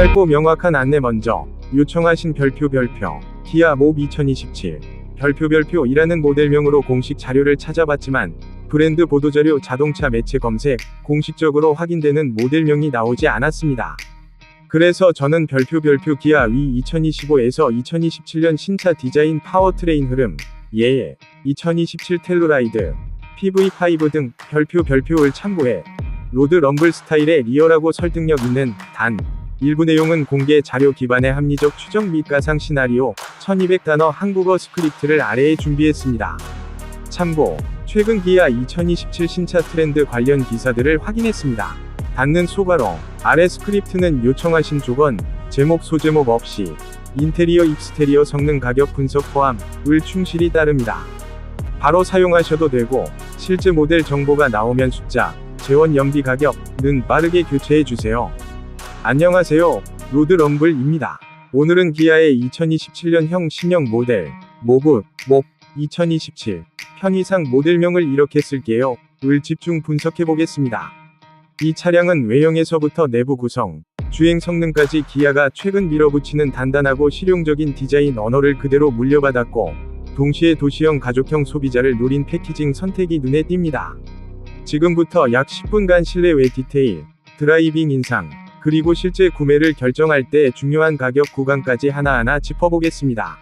짧고 명확한 안내 먼저 요청하신 별표 별표 기아 몹 2027 별표 별표이라는 모델명으로 공식 자료를 찾아봤지만 브랜드 보도자료 자동차 매체 검색 공식적으로 확인되는 모델명이 나오지 않았습니다. 그래서 저는 별표 별표 기아 위 2025에서 2027년 신차 디자인 파워트레인 흐름 예 2027 텔루라이드 PV5 등 별표 별표를 참고해 로드 럼블 스타일의 리얼하고 설득력 있는 단 일부 내용은 공개 자료 기반의 합리적 추정 및 가상 시나리오 1200단어 한국어 스크립트를 아래에 준비했습니다. 참고 최근 기아 2027 신차 트렌드 관련 기사들을 확인했습니다. 닿는 소괄호 아래 스크립트는 요청하신 조건 제목 소제목 없이 인테리어 익스테리어 성능 가격 분석 포함을 충실히 따릅니다. 바로 사용하셔도 되고 실제 모델 정보가 나오면 숫자 재원 연비 가격은 빠르게 교체해 주세요. 안녕하세요. 로드 럼블입니다. 오늘은 기아의 2027년형 신형 모델 모브 몹2027 편의상 모델명을 이렇게 쓸게요. 을 집중 분석해 보겠습니다. 이 차량은 외형에서부터 내부 구성, 주행 성능까지 기아가 최근 밀어붙이는 단단하고 실용적인 디자인 언어를 그대로 물려받았고, 동시에 도시형 가족형 소비자를 노린 패키징 선택이 눈에 띕니다. 지금부터 약 10분간 실내외 디테일, 드라이빙 인상, 그리고 실제 구매를 결정할 때 중요한 가격 구간까지 하나하나 짚어보겠습니다.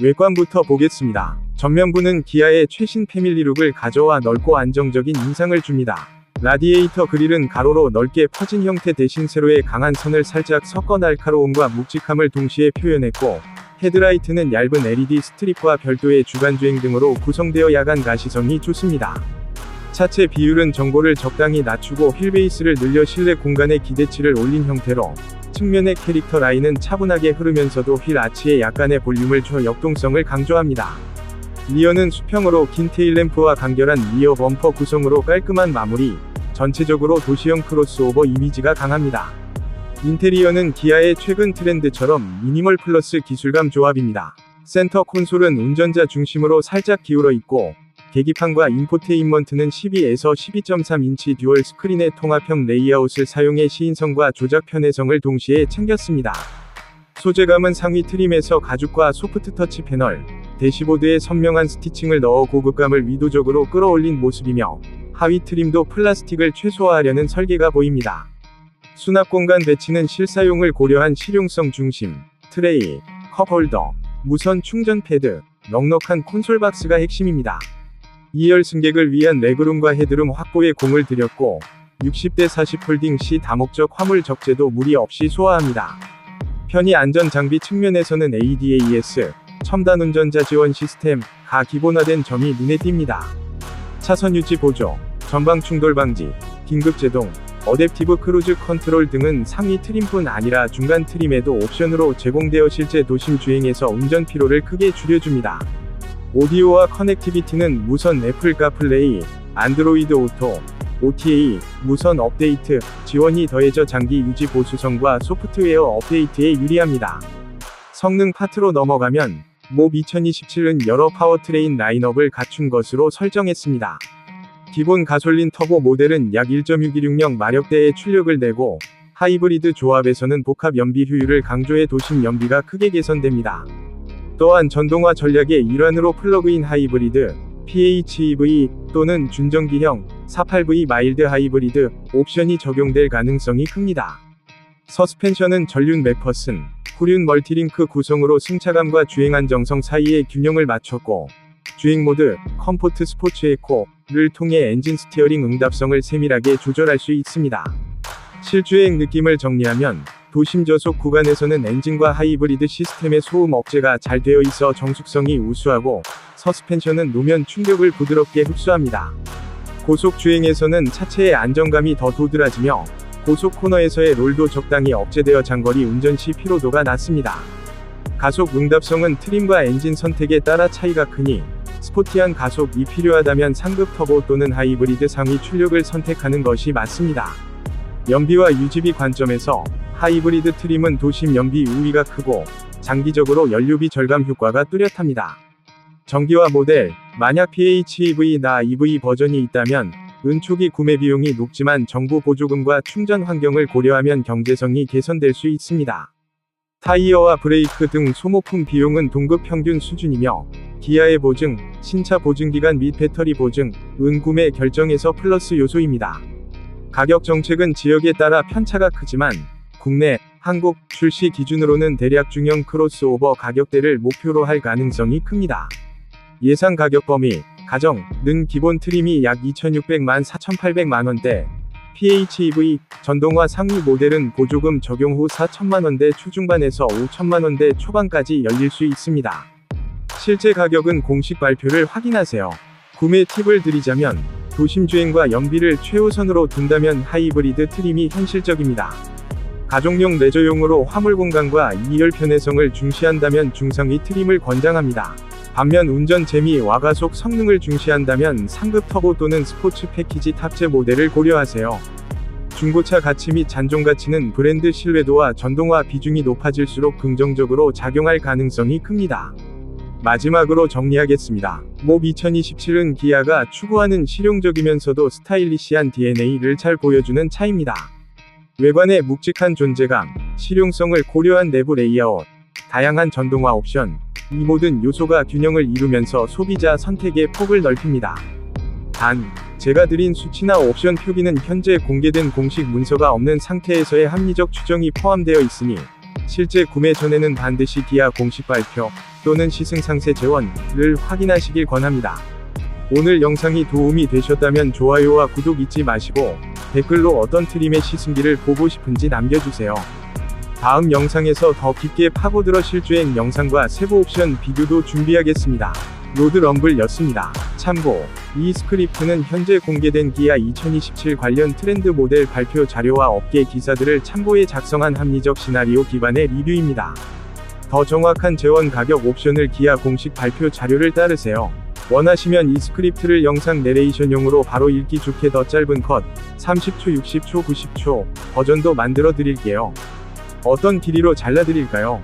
외관부터 보겠습니다. 전면부는 기아의 최신 패밀리룩을 가져와 넓고 안정적인 인상을 줍니다. 라디에이터 그릴은 가로로 넓게 퍼진 형태 대신 세로의 강한 선을 살짝 섞어 날카로움과 묵직함을 동시에 표현했고, 헤드라이트는 얇은 LED 스트립과 별도의 주간주행 등으로 구성되어 야간 가시성이 좋습니다. 차체 비율은 정보를 적당히 낮추고 휠베이스를 늘려 실내 공간에 기대치를 올린 형태로 측면의 캐릭터 라인은 차분하게 흐르면서도 휠 아치에 약간의 볼륨을 줘 역동성을 강조합니다. 리어는 수평으로 긴 테일램프와 간결한 리어 범퍼 구성으로 깔끔한 마무리, 전체적으로 도시형 크로스오버 이미지가 강합니다. 인테리어는 기아의 최근 트렌드처럼 미니멀 플러스 기술감 조합입니다. 센터 콘솔은 운전자 중심으로 살짝 기울어 있고, 계기판과 인포테인먼트는 12에서 12.3인치 듀얼 스크린의 통합형 레이아웃을 사용해 시인성과 조작 편의성을 동시에 챙겼습니다. 소재감은 상위 트림에서 가죽과 소프트 터치 패널, 대시보드에 선명한 스티칭을 넣어 고급감을 위도적으로 끌어올린 모습이며, 하위 트림도 플라스틱을 최소화하려는 설계가 보입니다. 수납 공간 배치는 실사용을 고려한 실용성 중심, 트레이, 컵홀더, 무선 충전 패드, 넉넉한 콘솔 박스가 핵심입니다. 2열 승객을 위한 레그룸과 헤드룸 확보에 공을 들였고 60대 40 폴딩 시 다목적 화물 적재도 무리 없이 소화합니다. 편의 안전 장비 측면에서는 ADAS 첨단 운전자 지원 시스템 가 기본화된 점이 눈에 띕니다. 차선 유지 보조, 전방 충돌 방지, 긴급 제동, 어댑티브 크루즈 컨트롤 등은 상위 트림뿐 아니라 중간 트림에도 옵션으로 제공되어 실제 도심 주행에서 운전 피로를 크게 줄여줍니다. 오디오와 커넥티비티는 무선 애플 카플레이, 안드로이드 오토, OTA, 무선 업데이트, 지원이 더해져 장기 유지 보수성과 소프트웨어 업데이트에 유리합니다. 성능 파트로 넘어가면, 몹 2027은 여러 파워트레인 라인업을 갖춘 것으로 설정했습니다. 기본 가솔린 터보 모델은 약 1.616명 마력대의 출력을 내고, 하이브리드 조합에서는 복합 연비 효율을 강조해 도심 연비가 크게 개선됩니다. 또한 전동화 전략의 일환으로 플러그인 하이브리드, PHEV 또는 준전기형 48V 마일드 하이브리드 옵션이 적용될 가능성이 큽니다. 서스펜션은 전륜 맥퍼슨, 후륜 멀티링크 구성으로 승차감과 주행 안정성 사이의 균형을 맞췄고 주행 모드, 컴포트 스포츠 에코를 통해 엔진 스티어링 응답성을 세밀하게 조절할 수 있습니다. 실주행 느낌을 정리하면 도심 저속 구간에서는 엔진과 하이브리드 시스템의 소음 억제가 잘 되어 있어 정숙성이 우수하고 서스펜션은 노면 충격을 부드럽게 흡수합니다. 고속 주행에서는 차체의 안정감이 더 도드라지며 고속 코너에서의 롤도 적당히 억제되어 장거리 운전 시 피로도가 낮습니다. 가속 응답성은 트림과 엔진 선택에 따라 차이가 크니 스포티한 가속이 필요하다면 상급 터보 또는 하이브리드 상위 출력을 선택하는 것이 맞습니다. 연비와 유지비 관점에서 하이브리드 트림은 도심 연비 우위가 크고 장기적으로 연료비 절감 효과가 뚜렷합니다. 전기화 모델, 만약 PHEV나 EV 버전이 있다면 은초기 구매 비용이 높지만 정부 보조금과 충전 환경을 고려하면 경제성이 개선될 수 있습니다. 타이어와 브레이크 등 소모품 비용은 동급 평균 수준이며 기아의 보증, 신차 보증기간 및 배터리 보증, 은 구매 결정에서 플러스 요소입니다. 가격 정책은 지역에 따라 편차가 크지만 국내, 한국 출시 기준으로는 대략 중형 크로스오버 가격대를 목표로 할 가능성이 큽니다. 예상 가격 범위, 가정, 는 기본 트림이 약 2,600만 4,800만 원대, PHEV, 전동화 상위 모델은 보조금 적용 후 4천만 원대 초중반에서 5천만 원대 초반까지 열릴 수 있습니다. 실제 가격은 공식 발표를 확인하세요. 구매 팁을 드리자면, 도심 주행과 연비를 최우선으로 둔다면 하이브리드 트림이 현실적입니다. 가족용 레저용으로 화물 공간과 2열 편의성을 중시한다면 중상위 트림을 권장합니다. 반면 운전 재미 와 가속 성능을 중시한다면 상급 터보 또는 스포츠 패키지 탑재 모델을 고려하세요. 중고차 가치 및 잔존 가치는 브랜드 신뢰도와 전동화 비중이 높아질수록 긍정적으로 작용할 가능성이 큽니다. 마지막으로 정리하겠습니다. 몹 2027은 기아가 추구하는 실용적이면서도 스타일리시한 DNA를 잘 보여주는 차입니다. 외관의 묵직한 존재감, 실용성을 고려한 내부 레이아웃, 다양한 전동화 옵션, 이 모든 요소가 균형을 이루면서 소비자 선택의 폭을 넓힙니다. 단, 제가 드린 수치나 옵션 표기는 현재 공개된 공식 문서가 없는 상태에서의 합리적 추정이 포함되어 있으니, 실제 구매 전에는 반드시 기아 공식 발표, 또는 시승상세 재원을 확인하시길 권합니다. 오늘 영상이 도움이 되셨다면 좋아요와 구독 잊지 마시고, 댓글로 어떤 트림의 시승기를 보고 싶은지 남겨주세요. 다음 영상에서 더 깊게 파고들어 실주행 영상과 세부 옵션 비교도 준비하겠습니다. 로드 럼블였습니다. 참고, 이 스크립트는 현재 공개된 기아 2027 관련 트렌드 모델 발표 자료와 업계 기사들을 참고해 작성한 합리적 시나리오 기반의 리뷰입니다. 더 정확한 재원 가격 옵션을 기아 공식 발표 자료를 따르세요. 원하시면 이 스크립트를 영상 내레이션용으로 바로 읽기 좋게 더 짧은 컷, 30초, 60초, 90초 버전도 만들어 드릴게요. 어떤 길이로 잘라 드릴까요?